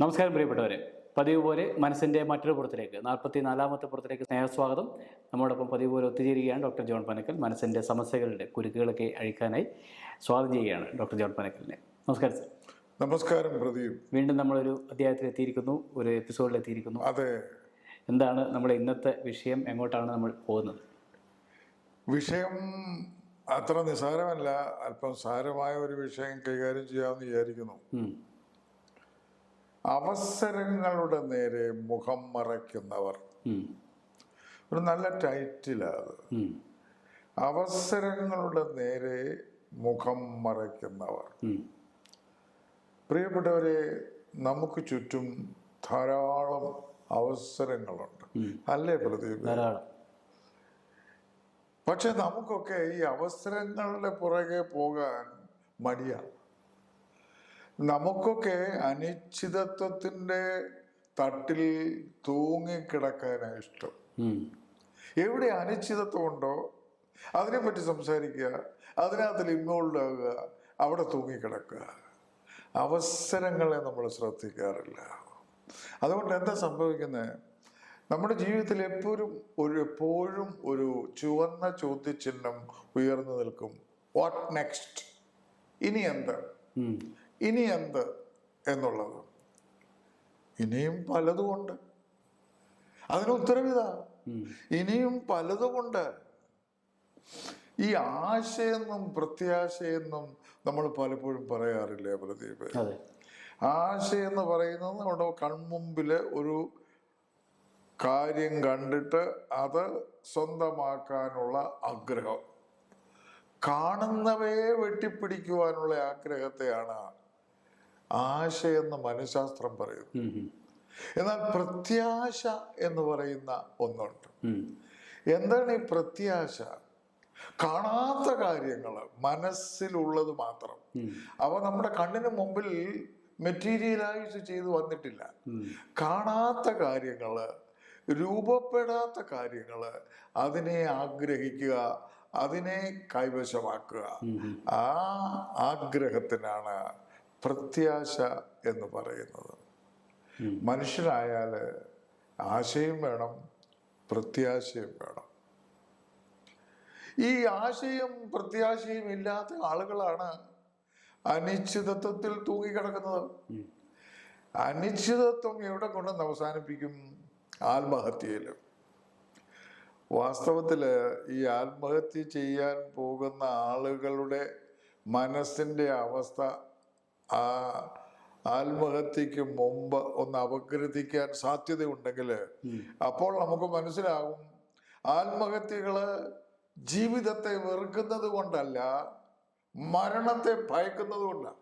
നമസ്കാരം പ്രിയപ്പെട്ടവരെ. പതിവ് പോലെ മനസ്സിന്റെ മറ്റൊരു പുറത്തിലേക്ക് നാൽപ്പത്തി നാലാമത്തെ പുറത്തിലേക്ക് സ്നേഹസ്വാഗതം. നമ്മോടൊപ്പം പതിവ് പോലെ ഒത്തുചേരുകയാണ് ഡോക്ടർ ജോൺ പനക്കൽ. മനസ്സിന്റെ സമസ്യകളുടെ കുരുക്കുകളൊക്കെ അഴിക്കാനായി സ്വാഗതം ചെയ്യുകയാണ് ഡോക്ടർ ജോൺ പനക്കലിനെ. നമസ്കാരം സർ. നമസ്കാരം പ്രദീപ്. വീണ്ടും നമ്മളൊരു അധ്യായത്തിൽ എത്തിയിരിക്കുന്നു ഒരു എപ്പിസോഡിൽ എത്തിയിരിക്കുന്നു. അതെ. എന്താണ് നമ്മുടെ ഇന്നത്തെ വിഷയം? എങ്ങോട്ടാണ് നമ്മൾ പോകുന്നത്? വിഷയം അത്ര നിസ്സാരമല്ല അല്പം സാരമായ ഒരു വിഷയം കൈകാര്യം ചെയ്യാമെന്ന് വിചാരിക്കുന്നു. അവസരങ്ങളുടെ നേരെ മുഖം മറയ്ക്കുന്നവർ. ഒരു നല്ല ടൈറ്റിലാണ്. അത് അവസരങ്ങളുടെ നേരെ മുഖം മറയ്ക്കുന്നവർ. പ്രിയപ്പെട്ടവരെ നമുക്ക് ചുറ്റും ധാരാളം അവസരങ്ങളുണ്ട്. അല്ലേ പ്രദീപ്? പക്ഷെ നമുക്കൊക്കെ ഈ അവസരങ്ങളുടെ പുറകെ പോകാൻ മടിയാണ്. നമുക്കൊക്കെ അനിശ്ചിതത്വത്തിന്റെ തട്ടിൽ തൂങ്ങിക്കിടക്കാനാണ് ഇഷ്ടം. എവിടെ അനിശ്ചിതത്വം ഉണ്ടോ അതിനെപ്പറ്റി സംസാരിക്കുക അതിനകത്തിൽ ഇൻവോൾവ് ആകുക അവിടെ തൂങ്ങിക്കിടക്കുക. അവസരങ്ങളെ നമ്മൾ ശ്രദ്ധിക്കാറില്ല. അതുകൊണ്ട് എന്താ സംഭവിക്കുന്നത് നമ്മുടെ ജീവിതത്തിൽ എപ്പോഴും ഒരു എപ്പോഴും ഒരു ചുവന്ന ചോദ്യചിഹ്നം ഉയർന്നു നിൽക്കും. വാട്ട് നെക്സ്റ്റ് ഇനി എന്ത്. ഇനി എന്ത് എന്നുള്ളത്? ഇനിയും പലതുമുണ്ട്. അതിന് ഉത്തരവിതാ. ഇനിയും പലതുമുണ്ട്. ഈ ആശയെന്നും പ്രത്യാശയെന്നും നമ്മൾ പലപ്പോഴും പറയാറില്ലേ പ്രദീപ്? ആശയെന്ന് പറയുന്നത് നമ്മുടെ കൺമുമ്പിൽ ഒരു കാര്യം കണ്ടിട്ട് അത് സ്വന്തമാക്കാനുള്ള ആഗ്രഹം. കാണുന്നവയെ വെട്ടിപ്പിടിക്കുവാനുള്ള ആഗ്രഹത്തെയാണ് ആശയെന്ന് മനഃശാസ്ത്രം പറയുന്നു. എന്നാൽ പ്രത്യാശ എന്ന് പറയുന്ന ഒന്നുണ്ട്. എന്താണ് ഈ പ്രത്യാശ? കാണാത്ത കാര്യങ്ങൾ മനസ്സിലുള്ളത് മാത്രം. അവ നമ്മുടെ കണ്ണിന് മുമ്പിൽ മെറ്റീരിയലൈസ് ചെയ്ത് വന്നിട്ടില്ല. കാണാത്ത കാര്യങ്ങൾ രൂപപ്പെടാത്ത കാര്യങ്ങൾ അതിനെ ആഗ്രഹിക്കുക അതിനെ കൈവശമാക്കുക. ആ ആഗ്രഹത്തിനാണ് പ്രത്യാശ എന്ന് പറയുന്നത്. മനുഷ്യനായാൽ ആശയും വേണം പ്രത്യാശയും വേണം. ഈ ആശയും പ്രത്യാശയും ഇല്ലാത്ത ആളുകളാണ് അനിശ്ചിതത്വത്തിൽ തൂങ്ങിക്കിടക്കുന്നത്. അനിശ്ചിതത്വം എവിടെ കൊണ്ടുവന്ന് അവസാനിപ്പിക്കും? ആത്മഹത്യയിൽ വാസ്തവത്തിൽ ഈ ആത്മഹത്യ ചെയ്യാൻ പോകുന്ന ആളുകളുടെ മനസ്സിന്റെ അവസ്ഥ ആ ആത്മഹത്യക്ക് മുമ്പ് ഒന്ന് അപഗ്രഥിക്കാൻ സാധ്യതയുണ്ടെങ്കിൽ അപ്പോൾ നമുക്ക് മനസ്സിലാകും ആത്മഹത്യകൾ ജീവിതത്തെ വെറുക്കുന്നത് കൊണ്ടല്ല മരണത്തെ ഭയക്കുന്നത് കൊണ്ടാണ്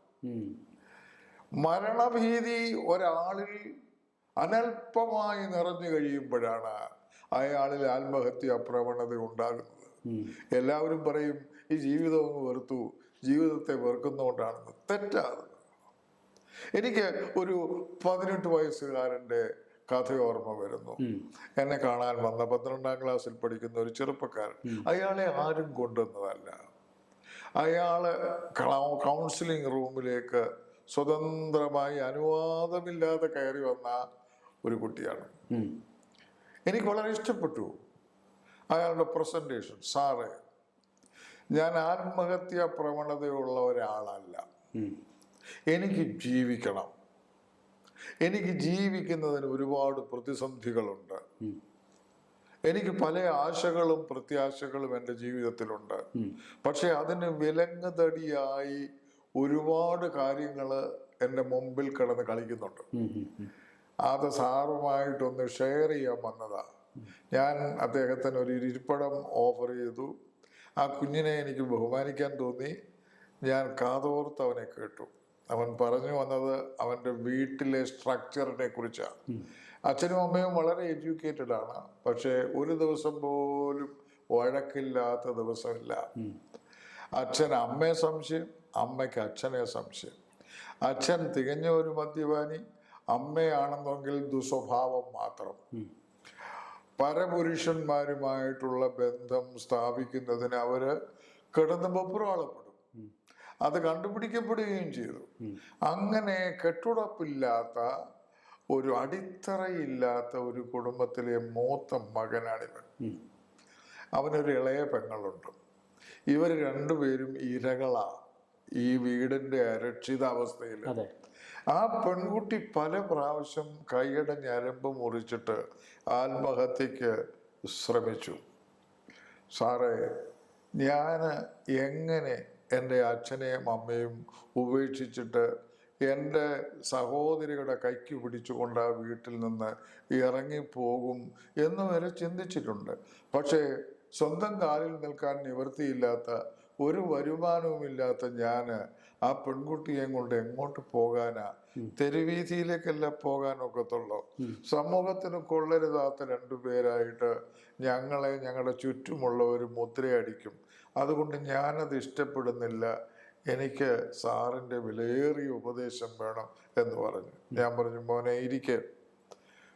മരണഭീതി ഒരാളിൽ അനൽപമായി നിറഞ്ഞു കഴിയുമ്പോഴാണ് അയാളിൽ ആത്മഹത്യ പ്രവണത ഉണ്ടാകുന്നത്. എല്ലാവരും പറയും ഈ ജീവിതം ഒന്ന് വെറുത്തു ജീവിതത്തെ വെറുക്കുന്നതുകൊണ്ടാണെന്ന്. തെറ്റാണ്. എനിക്ക് ഒരു പതിനെട്ട് വയസ്സുകാരന്റെ കഥ ഓർമ്മ വരുന്നു. എന്നെ കാണാൻ വന്ന പന്ത്രണ്ടാം ക്ലാസ്സിൽ പഠിക്കുന്ന ഒരു ചെറുപ്പക്കാരൻ. അയാളെ ആരും കൊണ്ടുവന്നതല്ല. അയാൾ കൗൺസിലിംഗ് റൂമിലേക്ക് സ്വതന്ത്രമായി അനുവാദമില്ലാതെ കയറി വന്ന ഒരു കുട്ടിയാണ്. എനിക്ക് വളരെ ഇഷ്ടപ്പെട്ടു അയാളുടെ പ്രസന്റേഷൻ സാറേ ഞാൻ ആത്മഹത്യാ പ്രവണതയുള്ള ഒരാളല്ല. എനിക്ക് ജീവിക്കണം. എനിക്ക് ജീവിക്കുന്നതിന് ഒരുപാട് പ്രതിസന്ധികളുണ്ട്. എനിക്ക് പല ആശകളും പ്രത്യാശകളും എന്റെ ജീവിതത്തിലുണ്ട്. പക്ഷെ അതിന് വിലങ്ങുതടിയായി ഒരുപാട് കാര്യങ്ങൾ എന്റെ മുമ്പിൽ കിടന്ന് കളിക്കുന്നുണ്ട്. അത് സാറുമായിട്ടൊന്ന് ഷെയർ ചെയ്യാൻ വന്നതാ. ഞാൻ അദ്ദേഹത്തിന് ഒരു ഇരിപ്പിടം ഓഫർ ചെയ്തു. ആ കുഞ്ഞിനെ എനിക്ക് ബഹുമാനിക്കാൻ തോന്നി. ഞാൻ കാതോർത്ത് അവനെ കേട്ടു. അവൻ പറഞ്ഞു വന്നത് അവന്റെ വീട്ടിലെ സ്ട്രക്ചറിനെ കുറിച്ചാണ്. അച്ഛനും അമ്മയും വളരെ എഡ്യൂക്കേറ്റഡ് ആണ്. പക്ഷേ ഒരു ദിവസം പോലും വഴക്കില്ലാത്ത ദിവസമില്ല. അച്ഛൻ അമ്മയെ സംശയം അമ്മയ്ക്ക് അച്ഛനെ സംശയം. അച്ഛൻ തികഞ്ഞ ഒരു മദ്യപാനി അമ്മയാണെന്നെങ്കിൽ ദുസ്വഭാവം മാത്രം. പരപുരുഷന്മാരുമായിട്ടുള്ള ബന്ധം സ്ഥാപിക്കുന്നതിന് അവർ കിടന്ന് വെപ്രാളപ്പെടും അത് കണ്ടുപിടിക്കപ്പെടുകയും ചെയ്തു. അങ്ങനെ കെട്ടുടപ്പില്ലാത്ത ഒരു അടിത്തറയില്ലാത്ത ഒരു കുടുംബത്തിലെ മൂത്ത മകനാണിവൻ. അവനൊരു ഇളയ പെങ്ങളുണ്ട്. ഇവർ രണ്ടുപേരും ഇരകളാ ഈ വീടിന്റെ അരക്ഷിതാവസ്ഥയിൽ. അവസ്ഥയിൽ ആ പെൺകുട്ടി പല പ്രാവശ്യം കൈയുടെ ഞരമ്പ് മുറിച്ചിട്ട് ആത്മഹത്യക്ക് ശ്രമിച്ചു. സാറേ ഞാൻ എങ്ങനെ എന്റെ അച്ഛനെയും അമ്മയും ഉപേക്ഷിച്ചിട്ട് എന്റെ സഹോദരിയുടെ കൈക്ക് പിടിച്ചുകൊണ്ട് ആ വീട്ടിൽ നിന്ന് ഇറങ്ങിപ്പോകും എന്ന് വരെ ചിന്തിച്ചിട്ടുണ്ട്. പക്ഷേ സ്വന്തം കാലിൽ നിൽക്കാൻ നിവൃത്തിയില്ലാത്ത ഒരു വരുമാനവുമില്ലാത്ത ഞാൻ ആ പെൺകുട്ടിയെയും കൊണ്ട് എങ്ങോട്ട് പോകാനാ? തെരുവീതിയിലേക്കല്ല പോകാനൊക്കത്തുള്ളൂ. സമൂഹത്തിന് കൊള്ളരുതാത്ത രണ്ടുപേരായിട്ട് ഞങ്ങളെ ഞങ്ങളുടെ ചുറ്റുമുള്ളവർ മുദ്രയടിക്കും. അതുകൊണ്ട് ഞാനത് ഇഷ്ടപ്പെടുന്നില്ല. എനിക്ക് സാറിന്റെ വിലയേറിയ ഉപദേശം വേണം എന്ന് പറഞ്ഞു. ഞാൻ പറഞ്ഞു മോനെ ഇരിക്കെ.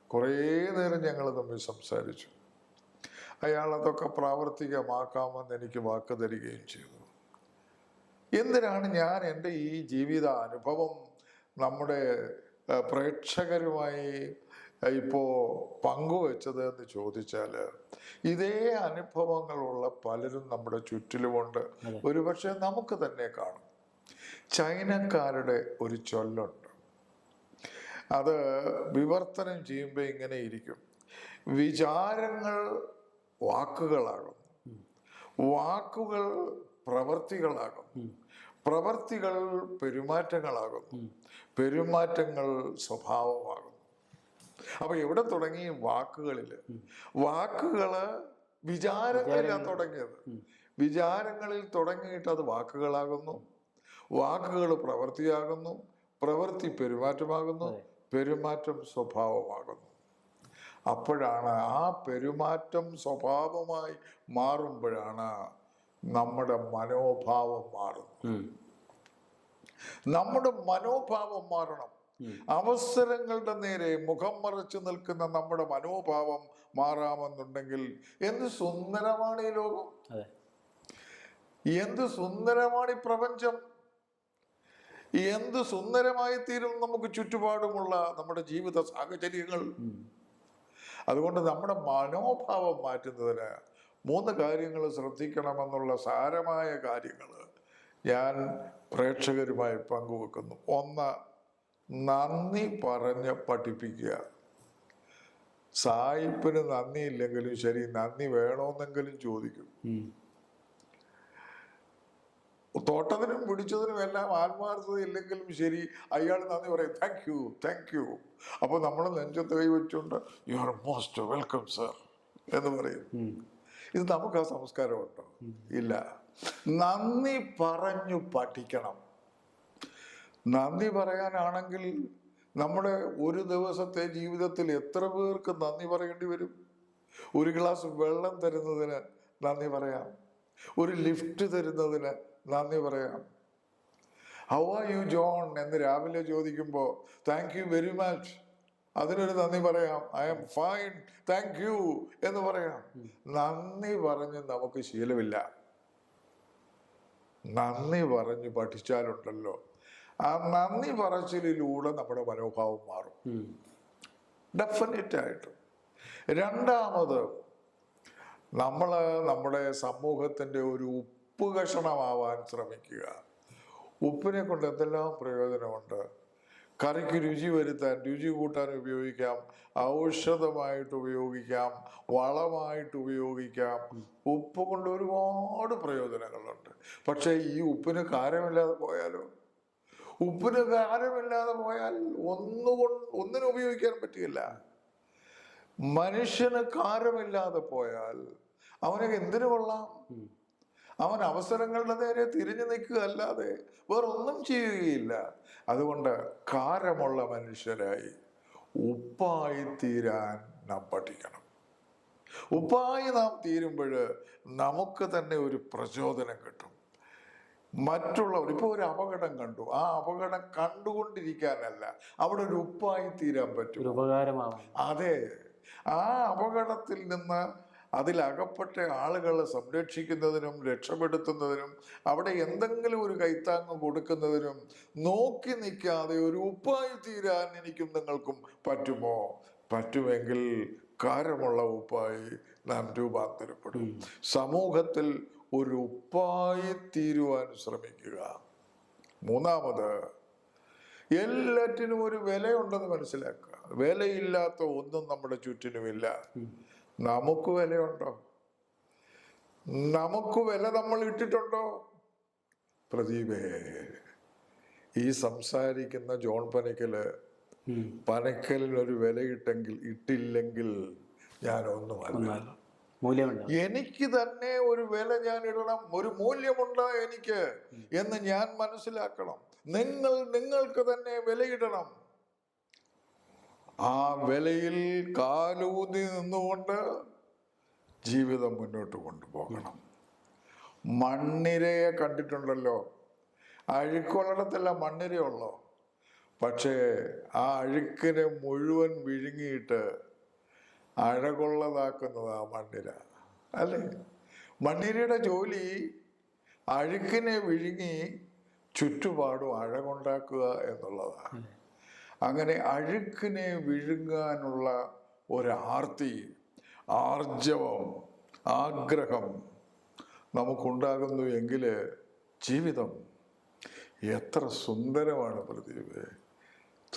കുറേ നേരം ഞങ്ങൾ തമ്മിൽ സംസാരിച്ചു. അയാൾ അതൊക്കെ പ്രാവർത്തികമാക്കാമെന്ന് എനിക്ക് വാക്ക് തരികയും ചെയ്തു. എന്തിനാണ് ഞാൻ എന്റെ ഈ ജീവിത അനുഭവം നമ്മുടെ പ്രേക്ഷകരുമായി ഇപ്പോൾ പങ്കുവെച്ചത് എന്ന് ചോദിച്ചാൽ ഇതേ അനുഭവങ്ങളുള്ള പലരും നമ്മുടെ ചുറ്റിലുമുണ്ട്. ഒരുപക്ഷെ നമുക്ക് തന്നെ കാണും. ചൈനക്കാരുടെ ഒരു ചൊല്ലുണ്ട്. അത് വിവർത്തനം ചെയ്യുമ്പോൾ ഇങ്ങനെ ഇരിക്കും. വിചാരങ്ങൾ വാക്കുകളാകും. വാക്കുകൾ പ്രവർത്തികളാകും. പ്രവർത്തികൾ പെരുമാറ്റങ്ങളാകും. പെരുമാറ്റങ്ങൾ സ്വഭാവമാകുന്നു അപ്പൊ എവിടെ തുടങ്ങി വാക്കുകളിൽ വാക്കുകൾ വിചാരങ്ങളിലാണ് തുടങ്ങിയത്. വിചാരങ്ങളിൽ തുടങ്ങിയിട്ട് അത് വാക്കുകളാകുന്നു. വാക്കുകൾ പ്രവൃത്തിയാകുന്നു പ്രവൃത്തി പെരുമാറ്റമാകുന്നു. പെരുമാറ്റം സ്വഭാവമാകുന്നു. അപ്പോഴാണ് ആ പെരുമാറ്റം സ്വഭാവമായി മാറുമ്പോഴാണ് നമ്മുടെ മനോഭാവം മാറുന്നത്. നമ്മുടെ മനോഭാവം മാറണം. അവസരങ്ങളുടെ നേരെ മുഖം മറച്ചു നിൽക്കുന്ന നമ്മുടെ മനോഭാവം മാറാമെന്നുണ്ടെങ്കിൽ എന്ത് സുന്ദരമാണ് ഈ ലോകം? എന്ത് സുന്ദരമാണ് ഈ പ്രപഞ്ചം? എന്ത് സുന്ദരമായി തീരും നമുക്ക് ചുറ്റുപാടുമുള്ള നമ്മുടെ ജീവിത സാഹചര്യങ്ങൾ? അതുകൊണ്ട് നമ്മുടെ മനോഭാവം മാറ്റുന്നതിന് മൂന്ന് കാര്യങ്ങൾ ശ്രദ്ധിക്കണമെന്നുള്ള സാരമായ കാര്യങ്ങൾ ഞാൻ പ്രേക്ഷകരുമായി പങ്കുവെക്കുന്നു. ഒന്ന് നന്ദി പറഞ്ഞ് പഠിപ്പിക്കുക. സായിപ്പിന് നന്ദി ഇല്ലെങ്കിലും ശരി നന്ദി വേണമെന്നെങ്കിലും ചോദിക്കും. തോട്ടത്തിനും പിടിച്ചതിനും എല്ലാം ആത്മാർത്ഥത ഇല്ലെങ്കിലും ശരി അയാൾ നന്ദി പറയും താങ്ക് യു താങ്ക് യു അപ്പോൾ നമ്മൾ നെഞ്ചത്ത് കൈ വെച്ചുകൊണ്ട് you are most welcome sir എന്ന് പറയും. ഇത് നമുക്ക് ആ സംസ്കാരമുണ്ടോ ഇല്ല. നന്ദി പറഞ്ഞു പഠിക്കണം. നന്ദി പറയാനാണെങ്കിൽ നമ്മുടെ ഒരു ദിവസത്തെ ജീവിതത്തിൽ എത്ര പേർക്ക് നന്ദി പറയേണ്ടി വരും? ഒരു ഗ്ലാസ് വെള്ളം തരുന്നതിന് നന്ദി പറയാം. ഒരു ലിഫ്റ്റ് തരുന്നതിന് നന്ദി പറയാം. ഹൗ ആർ യു ജോൺ എന്ന് രാവിലെ ചോദിക്കുമ്പോൾ താങ്ക് യു വെരി മച്ച് അതിനൊരു നന്ദി പറയാം. I'm fine thank you എന്ന് പറയാം. നന്ദി പറഞ്ഞ് നമുക്ക് ശീലമില്ല. നന്ദി പറഞ്ഞ് പഠിച്ചാലുണ്ടല്ലോ. ആ നന്ദി പറച്ചിലൂടെ നമ്മുടെ മനോഭാവം മാറും. ഡെഫിനറ്റ് ആയിട്ട്. രണ്ടാമത് നമ്മൾ നമ്മുടെ സമൂഹത്തിന്റെ ഒരു ഉപ്പ് കഷണമാവാൻ ശ്രമിക്കുക. ഉപ്പിനെ കൊണ്ട് എന്തെല്ലാം പ്രയോജനമുണ്ട്? കറിക്ക് രുചി വരുത്താൻ രുചി കൂട്ടാൻ ഉപയോഗിക്കാം. ഔഷധമായിട്ട് ഉപയോഗിക്കാം. വളമായിട്ട് ഉപയോഗിക്കാം. ഉപ്പ് കൊണ്ട് ഒരുപാട് പ്രയോജനങ്ങളുണ്ട്. പക്ഷേ ഈ ഉപ്പിന് കാരമില്ലാതെ പോയാലോ? ഉപ്പിന് കാരമില്ലാതെ പോയാൽ ഒന്നുകൊണ്ട് ഒന്നിനും ഉപയോഗിക്കാൻ പറ്റില്ല മനുഷ്യന് കാരമില്ലാതെ പോയാൽ അവനെ എന്തിനു കൊള്ളാം? അവൻ അവസരങ്ങളുടെ നേരെ തിരിഞ്ഞു നിൽക്കുക അല്ലാതെ വേറൊന്നും ചെയ്യുകയില്ല. അതുകൊണ്ട് കാരമുള്ള മനുഷ്യരായി ഉപ്പായി തീരാൻ നാം പഠിക്കണം. ഉപ്പായി നാം തീരുമ്പോൾ നമുക്ക് തന്നെ ഒരു പ്രചോദനം കിട്ടും. മറ്റുള്ളവർ ഇപ്പോൾ ഒരു അപകടം കണ്ടു. ആ അപകടം കണ്ടുകൊണ്ടിരിക്കാനല്ല അവിടെ ഒരു ഉപ്പായി തീരാൻ പറ്റും. ഒരു ഉപകാരമാവാൻ അതെ. ആ അപകടത്തിൽ നിന്ന് അതിലകപ്പെട്ട ആളുകളെ സംരക്ഷിക്കുന്നതിനും രക്ഷപ്പെടുത്തുന്നതിനും അവിടെ എന്തെങ്കിലും ഒരു കൈത്താങ്ങ് കൊടുക്കുന്നതിനും നോക്കി നിൽക്കാതെ ഒരു ഉപ്പായി തീരാൻ എനിക്കും നിങ്ങൾക്കും പറ്റുമോ? പറ്റുമെങ്കിൽ കാരമുള്ള ഉപ്പായി നാം രൂപാന്തരപ്പെടും. സമൂഹത്തിൽ ഒരു ഉപ്പായി തീരുവാൻ ശ്രമിക്കുക. മൂന്നാമത് എല്ലാറ്റിനും ഒരു വിലയുണ്ടെന്ന് മനസ്സിലാക്കുക. വിലയില്ലാത്ത ഒന്നും നമ്മുടെ ചുറ്റിനുമില്ല. നമുക്ക് വിലയുണ്ടോ? നമുക്ക് വില നമ്മൾ ഇട്ടിട്ടുണ്ടോ? പ്രദീപേ ഈ സംസാരിക്കുന്ന ജോൺ പനക്കൽ പനക്കലിനൊരു പനക്കലിനൊരു വിലയിട്ടെങ്കിൽ ഇട്ടില്ലെങ്കിൽ ഒന്നുമല്ല. മൂല്യമുണ്ട്? എനിക്ക് തന്നെ ഒരു വില ഞാൻ ഇടണം ഒരു മൂല്യമുണ്ട് എനിക്ക് എന്ന് ഞാൻ മനസ്സിലാക്കണം. നിങ്ങൾ നിങ്ങൾക്ക് തന്നെ വിലയിടണം. ആ വിലയിൽ കാലൂന്നി നിന്നുകൊണ്ട് ജീവിതം മുന്നോട്ട് കൊണ്ടുപോകണം. മണ്ണിരയെ കണ്ടിട്ടുണ്ടല്ലോ. അഴുക്കുള്ളിടത്തല്ല മണ്ണിരയുള്ളോ. പക്ഷേ ആ അഴുക്കിനെ മുഴുവൻ വിഴുങ്ങിയിട്ട് അഴകുള്ളതാക്കുന്നത് ആ മണ്ണിര അല്ലേ? മണ്ണിരയുടെ ജോലി അഴുക്കിനെ വിഴുങ്ങി ചുറ്റുപാടും അഴകുണ്ടാക്കുക എന്നുള്ളതാണ് അങ്ങനെ അഴുക്കിനെ വിഴുങ്ങാനുള്ള ഒരാർത്തി ആർജവം ആഗ്രഹം നമുക്കുണ്ടാകുന്നു എങ്കിൽ ജീവിതം എത്ര സുന്ദരമാണ് പ്രദീപ്.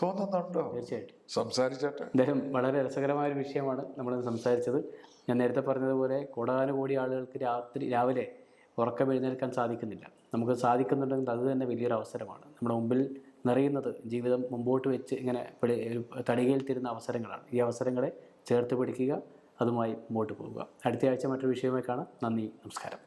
തോന്നുന്നുണ്ടോ? തീർച്ചയായിട്ടും. സംസാരിച്ചോട്ടെ. അദ്ദേഹം വളരെ രസകരമായ ഒരു വിഷയമാണ് നമ്മൾ സംസാരിച്ചത്. ഞാൻ നേരത്തെ പറഞ്ഞതുപോലെ കോടാനുകോടി ആളുകൾക്ക് രാത്രി രാവിലെ ഉറക്കം എഴുന്നേൽക്കാൻ സാധിക്കുന്നില്ല. നമുക്ക് സാധിക്കുന്നുണ്ടെങ്കിൽ അത് തന്നെ വലിയൊരു അവസരമാണ്. നമ്മുടെ മുമ്പിൽ നിറയുന്നത് ജീവിതം മുമ്പോട്ട് വെച്ച് ഇങ്ങനെ പിടി തടികയിൽ തരുന്ന അവസരങ്ങളാണ്. ഈ അവസരങ്ങളെ ചേർത്ത് പിടിക്കുക അതുമായി മുമ്പോട്ട് പോവുക. അടുത്ത ആഴ്ച മറ്റൊരു വിഷയമായി കാണാം. നന്ദി നമസ്കാരം.